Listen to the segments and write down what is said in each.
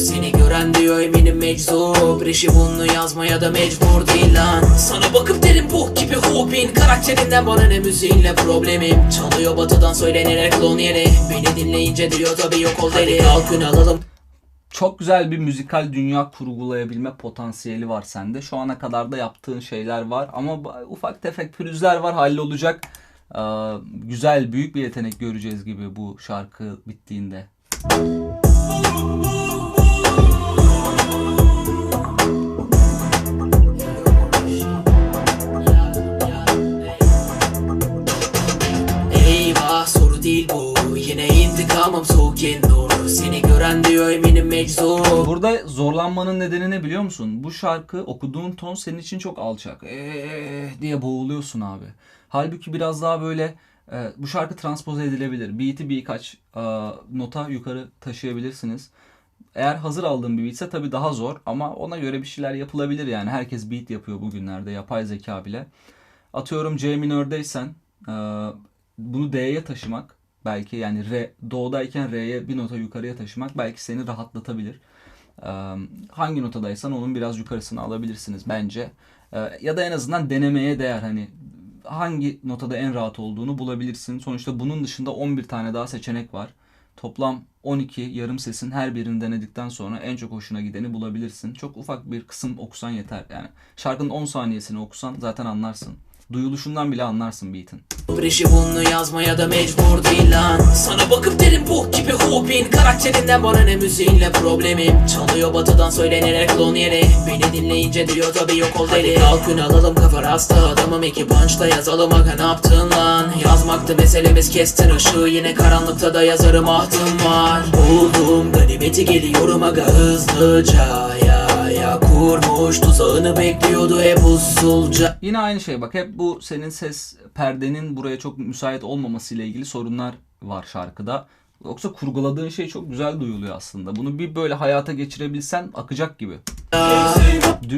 Seni gören diyor eminim meczup. Reşi bunu yazmaya da mecbur değil lan. Sana bakıp derim bu gibi hopin Karakterinden bana ne müziğinle problemim. Çalıyor batıdan söylenene klon yeri Beni dinleyince diyor tabi yok ol deli. Kalk. Gün alalım. Çok güzel bir müzikal dünya kurgulayabilme potansiyeli var sende. Şu ana kadar da yaptığın şeyler var ama ufak tefek pürüzler var hallolacak. Ee, güzel büyük bir yetenek göreceğiz gibi bu şarkı bittiğinde. Diyor eminim meczup Burada zorlanmanın nedeni ne biliyor musun? Bu şarkı okuduğun ton senin için çok alçak. Eee diye boğuluyorsun abi. Halbuki biraz daha böyle e, bu şarkı transpoze edilebilir. Beat'i birkaç e, nota yukarı taşıyabilirsiniz. Eğer hazır aldığın bir beatse tabii daha zor ama ona göre bir şeyler yapılabilir yani. Herkes beat yapıyor bugünlerde yapay zeka bile. Atıyorum C minördeysen e, bunu D'ye taşımak belki yani re, do'dayken re'ye bir nota yukarıya taşımak belki seni rahatlatabilir. Hangi notadaysan onun biraz yukarısını alabilirsiniz bence. Ya da en azından denemeye değer hani hangi notada en rahat olduğunu bulabilirsin. Sonuçta bunun dışında 11 tane daha seçenek var. Toplam 12 yarım sesin her birini denedikten sonra en çok hoşuna gideni bulabilirsin. Çok ufak bir kısım okusan yeter yani. Şarkının 10 saniyesini okusan zaten anlarsın. Duyuluşundan bile anlarsın beat'in. Reşi bunu yazmaya da mecbur değil lan. Sana bakıp derim bu gibi hopin Karakterinden bana ne müziğinle problemim. Çalıyor batıdan söylenene klon yeri. Beni dinleyince diyor tabi yok ol deli. Kalk alalım kafa rasta Adamım. İki punchta yazalım aga ne yaptın lan? Yazmaktı meselemiz kestin ışığı. Yine karanlıkta da yazarım ahtım var. Buldum ganimeti geliyorum aga hızlıca Ya ya kurmuş tuzağını bekliyordu hep usulca Yine aynı şey bak hep bu senin ses perdenin buraya çok müsait olmaması ile ilgili sorunlar var şarkıda. Yoksa kurguladığın şey çok güzel duyuluyor aslında. Bunu bir böyle hayata geçirebilsen akacak gibi.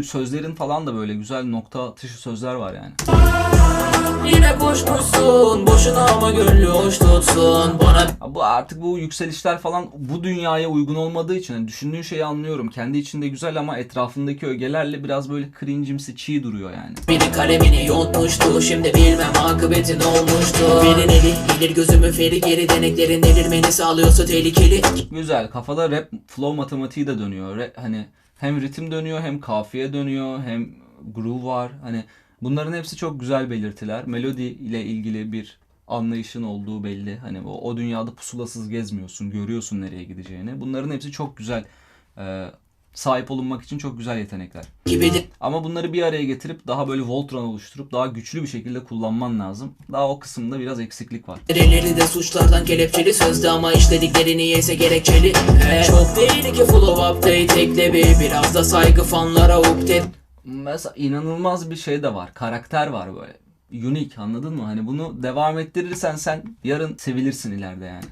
Sözlerin falan da böyle güzel nokta atışı sözler var yani. Yine koşmuşsun boşuna ama gönlü hoş tutsun Bana Bu artık bu yükselişler falan bu dünyaya uygun olmadığı için hani düşündüğün şeyi anlıyorum. Kendi içinde güzel ama etrafındaki ögelerle biraz böyle cringe'imsi çiğ duruyor yani. biri kalemini yontmuştu Şimdi bilmem akıbeti ne olmuştu Birinin eli gelir gözümü feri geri deneklerin delirmeni sağlıyorsa tehlikeli Güzel. Kafada rap flow matematiği de dönüyor. Re- hani hem ritim dönüyor hem kafiye dönüyor hem groove var. Hani bunların hepsi çok güzel belirtiler. Melodi ile ilgili bir anlayışın olduğu belli. Hani o, o dünyada pusulasız gezmiyorsun. Görüyorsun nereye gideceğini. Bunların hepsi çok güzel. e, sahip olunmak için çok güzel yetenekler. gibidir Ama bunları bir araya getirip daha böyle Voltron oluşturup daha güçlü bir şekilde kullanman lazım. Daha o kısımda biraz eksiklik var. Elleri de suçlardan kelepçeli sözde ama işledikleri niyeyse gerekçeli He, Çok değil ki full of update ekle bir Biraz da saygı fanlara update Mesela inanılmaz bir şey de var. Karakter var böyle. Unique anladın mı? Hani bunu devam ettirirsen sen yarın sevilirsin ileride yani.